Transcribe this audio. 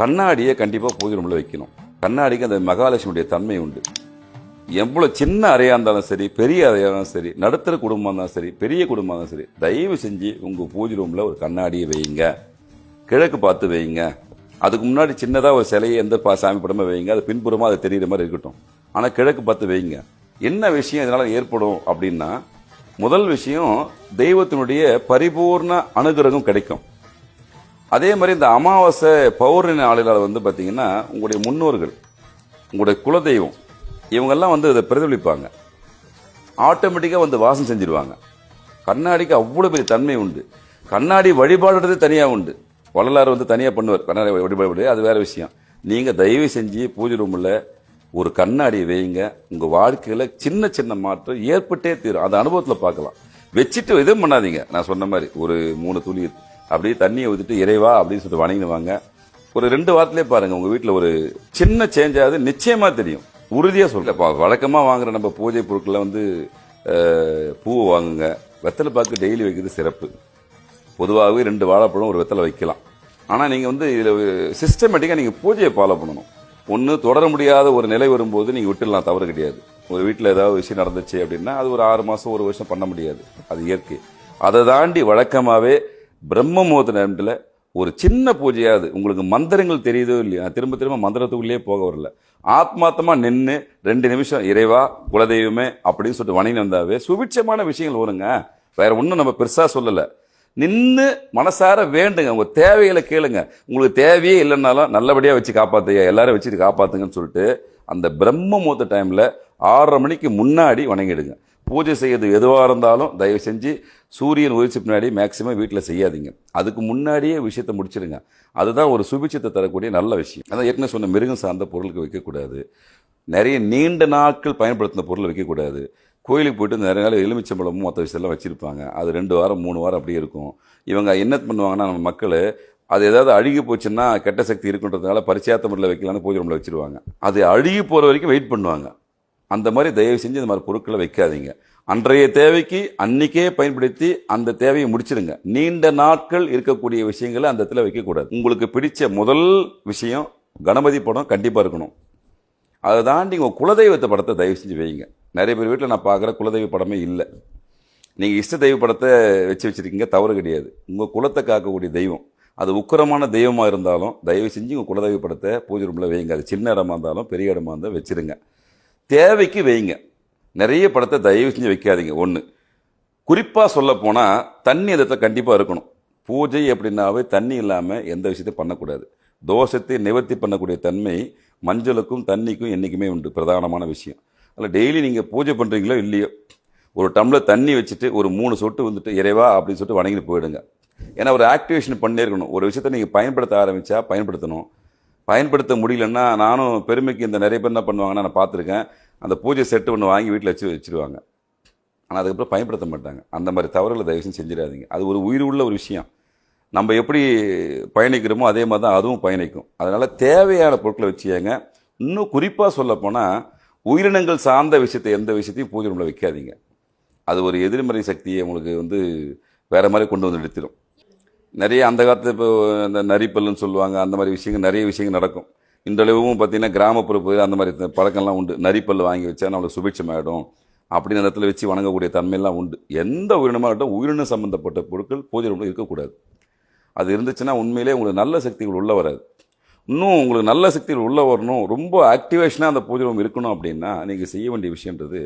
கண்ணாடியை கண்டிப்பாக பூஜை ரூமில் வைக்கணும். கண்ணாடிக்கு அந்த மகாலட்சுமியுடைய தன்மை உண்டு. எவ்வளோ சின்ன அறையாக இருந்தாலும் சரி பெரிய அறையாக இருந்தாலும் சரி நடுத்தர குடும்பம் இருந்தாலும் சரி பெரிய குடும்பம் இருந்தாலும் சரி தயவு செஞ்சு உங்கள் பூஜை ரூமில் ஒரு கண்ணாடியை வைங்க. கிழக்கு பார்த்து வைங்க. அதுக்கு முன்னாடி சின்னதாக ஒரு சிலையை எந்த பா- சாமி படமாக வைங்க. அது பின்புறமாக அது தெரியுற மாதிரி இருக்கட்டும். ஆனால் கிழக்கு பார்த்து வைங்க. என்ன விஷயம் இதனால் ஏற்படும் அப்படின்னா முதல் விஷயம் தெய்வத்தினுடைய பரிபூர்ண அனுகிரகம் கிடைக்கும். அதே மாதிரி இந்த அமாவாசை பௌர்ணமி நாளில் வந்து பார்த்தீங்கன்னா உங்களுடைய முன்னோர்கள் உங்களுடைய குலதெய்வம் இவங்கெல்லாம் வந்து இதை பிரதிபலிப்பாங்க. ஆட்டோமேட்டிக்காக வந்து வாசம் செஞ்சிருவாங்க. கண்ணாடிக்கு அவ்வளோ பெரிய தன்மை உண்டு. கண்ணாடி வழிபாடுறது தனியாக உண்டு. வள்ளலார் வந்து தனியாக பண்ணுவார். கண்ணாடி வழிபாடு அது வேற விஷயம். நீங்கள் தயவு செஞ்சு பூஜை ரூமில் ஒரு கண்ணாடி வைங்க. உங்கள் வாழ்க்கையில் சின்ன சின்ன மாற்றம் ஏற்பட்டே தீரும். அந்த அனுபவத்தில் பார்க்கலாம். வச்சுட்டு எதுவும் பண்ணாதீங்க. நான் சொன்ன மாதிரி ஒரு மூணு துளி அப்படியே தண்ணியை ஊற்றிட்டு இறைவா அப்படின்னு சொல்லிட்டு வணங்கிடுவாங்க. ஒரு ரெண்டு வாரத்திலே பாருங்க உங்க வீட்டில் ஒரு சின்ன சேஞ்ச் ஆகுது. நிச்சயமா தெரியும். உறுதியா சொல்ல வழக்கமா வாங்குற நம்ம பூஜை பொருட்களை வந்து பூவை வாங்குங்க. வெத்தலை பாக்கு டெய்லி வைக்கிறது சிறப்பு. பொதுவாகவே ரெண்டு வாழைப்பழம் ஒரு வெத்தலை வைக்கலாம். ஆனால் நீங்கள் வந்து இதில் சிஸ்டமேட்டிக்காக நீங்கள் பூஜையை ஃபாலோ பண்ணணும். ஒன்று தொடர முடியாத ஒரு நிலை வரும்போது நீங்கள் விட்டுடலாம். தவறு கிடையாது. ஒரு வீட்டில் ஏதாவது விஷயம் நடந்துச்சு அப்படின்னா அது ஒரு ஆறு மாதம் ஒரு வருஷம் பண்ண முடியாது. அது இயற்கை. அதை தாண்டி வழக்கமாகவே பிரம்ம முகூர்த்த நேரத்தில் ஒரு சின்ன பூஜையாவது உங்களுக்கு மந்திரங்கள் தெரியுதோ இல்லையா திரும்ப திரும்ப மந்திரத்துக்குள்ளேயே போக வரல. ஆத்மாத்தமாக நின்று ரெண்டு நிமிஷம் இறைவா குலதெய்வமே அப்படின்னு சொல்லிட்டு வணங்கி வந்தாவே சுபிட்சமான விஷயங்கள் வருங்க. வேற ஒன்றும் நம்ம பெருசாக சொல்லலை. நின்று மனசார வேண்டுங்க. உங்கள் தேவைகளை கேளுங்க. உங்களுக்கு தேவையே இல்லைன்னாலும் நல்லபடியாக வச்சு காப்பாற்றுங்க எல்லாரும் வச்சுட்டு காப்பாற்றுங்கன்னு சொல்லிட்டு அந்த பிரம்ம முகூர்த்த டைமில் ஆறரை மணிக்கு முன்னாடி வணங்கிடுங்க. பூஜை செய்யறது எதுவாக இருந்தாலும் தயவு செஞ்சு சூரியன் உதிச்சு பின்னாடி மேக்சிமம் வீட்டில் செய்யாதீங்க. அதுக்கு முன்னாடியே விஷயத்தை முடிச்சிடுங்க அதுதான் ஒரு சுபிச்சத்தை தரக்கூடிய நல்ல விஷயம். அதான் ஏற்கனவே சொன்ன மிருகம் சார்ந்த பொருளுக்கு வைக்கக்கூடாது. நிறைய நீண்ட நாட்கள் பயன்படுத்தின பொருளை வைக்கக்கூடாது. கோயிலுக்கு போயிட்டு நிறைய நாள் எலுமிச்சம்பழமும் மற்ற விஷயம்லாம் வச்சுருப்பாங்க. அது ரெண்டு வாரம் மூணு வாரம் அப்படியே இருக்கும். இவங்க என்ன பண்ணுவாங்கன்னா நம்ம மக்கள் அது ஏதாவது அழுகி போச்சுன்னா கெட்ட சக்தி இருக்குன்றதுனால பரிச்சயாத்த முறையில் வைக்கலான்னு பூஜை ரூமில் வச்சிருவாங்க. அது அழுகி போகிற வரைக்கும் வெயிட் பண்ணுவாங்க. அந்த மாதிரி தயவு செஞ்சு இந்த மாதிரி பொருட்களை வைக்காதீங்க. அன்றைய தேவைக்கு அன்னைக்கே பயன்படுத்தி அந்த தேவையை முடிச்சிடுங்க நீண்ட நாட்கள் இருக்கக்கூடிய விஷயங்களை அந்த இடத்துல வைக்கக்கூடாது. உங்களுக்கு பிடிச்ச முதல் விஷயம் கணபதி படம் கண்டிப்பாக இருக்கணும். அதை தாண்டி உங்கள் குலதெய்வத்தை படத்தை தயவு செஞ்சு வைங்க. நிறைய பேர் வீட்டில் நான் பார்க்குற குலதெய்வ படமே இல்லை. நீங்கள் இஷ்ட தெய்வ படத்தை வச்சு வச்சுருக்கீங்க தவறு கிடையாது. உங்கள் குலத்தை காக்கக்கூடிய தெய்வம். அது உக்கிரமான தெய்வமாக இருந்தாலும் தயவு செஞ்சு உங்கள் குலதெய்வ படத்தை பூஜை ரூமில் வைங்க. அது சின்ன இடமா இருந்தாலும் பெரிய இடமா இருந்தால் வச்சிருங்க. தேவைக்கு வைங்க. நிறைய படத்தை தயவு செஞ்சு வைக்காதீங்க. ஒன்று குறிப்பாக சொல்ல போனால் தண்ணி இடத்துல கண்டிப்பாக இருக்கணும். பூஜை அப்படின்னாவே தண்ணி இல்லாமல் எந்த விஷயத்தையும் பண்ணக்கூடாது. தோஷத்தை நிவர்த்தி பண்ணக்கூடிய தன்மை மஞ்சளுக்கும் தண்ணிக்கும் என்றைக்குமே உண்டு. பிரதானமான விஷயம். அதில் டெய்லி நீங்கள் பூஜை பண்ணுறீங்களோ இல்லையோ ஒரு டம்ளர் தண்ணி வச்சுட்டு ஒரு மூணு சொட்டு வந்துட்டு இறைவா அப்படின்னு சொல்லிட்டு வணங்கிட்டு போயிடுங்க. ஏன்னா ஒரு ஆக்டிவேஷன் பண்ணே இருக்கணும். ஒரு விஷயத்தை நீங்கள் பயன்படுத்த ஆரம்பித்தா பயன்படுத்தணும். பயன்படுத்த முடியலன்னா நானும் பெருமைக்கு இந்த நிறைய பேர் என்ன பண்ணுவாங்கன்னா நான் பார்த்துருக்கேன். அந்த பூஜை செட்டு ஒன்று வாங்கி வீட்டில் வச்சு வச்சுருவாங்க. ஆனால் அதுக்கப்புறம் பயன்படுத்த மாட்டாங்க. அந்த மாதிரி தவறுகளை தயவுசம் செஞ்சிடாதீங்க. அது ஒரு உயிர் உள்ள ஒரு விஷயம். நம்ம எப்படி பயணிக்கிறோமோ அதே மாதிரி தான் அதுவும் பயணிக்கும். அதனால் தேவையான பொருட்களை வச்சுக்கங்க இன்னும் குறிப்பாக சொல்லப்போனால் உயிரினங்கள் சார்ந்த விஷயத்தை எந்த விஷயத்தையும் பூஜை ரூமில் வைக்காதீங்க. அது ஒரு எதிர்மறை சக்தியை உங்களுக்கு வந்து வேறு மாதிரி கொண்டு வந்து நிறுத்திடும் நிறைய அந்த காலத்தில் இப்போ இந்த நரிப்பல்லுன்னு சொல்லுவாங்க அந்த மாதிரி விஷயங்கள் நிறைய விஷயங்கள் நடக்கும். இன்றளவும் பார்த்தீங்கன்னா கிராமப்புற பகுதியில் அந்த மாதிரி பழக்கம்லாம் உண்டு. நரிப்பல் வாங்கி வச்சா நம்மளுக்கு சுபிட்சமாயிடும். அப்படின்னு இடத்துல வச்சு வணங்கக்கூடிய தன்மையெல்லாம் உண்டு. எந்த உயிரினமாக இருக்கட்டும் உயிரினம் சம்மந்தப்பட்ட பொருட்கள் பூஜை ரூமில் இருக்கக்கூடாது. அது இருந்துச்சுன்னா உண்மையிலே உங்களுக்கு நல்ல சக்திகள் உள்ளே வராது. இன்னும் உங்களுக்கு நல்ல சக்திகள் உள்ளே வரணும். ரொம்ப ஆக்டிவேஷனாக அந்த பூஜை ரூம் இருக்கணும் அப்படின்னா நீங்கள் செய்ய வேண்டிய விஷயன்றது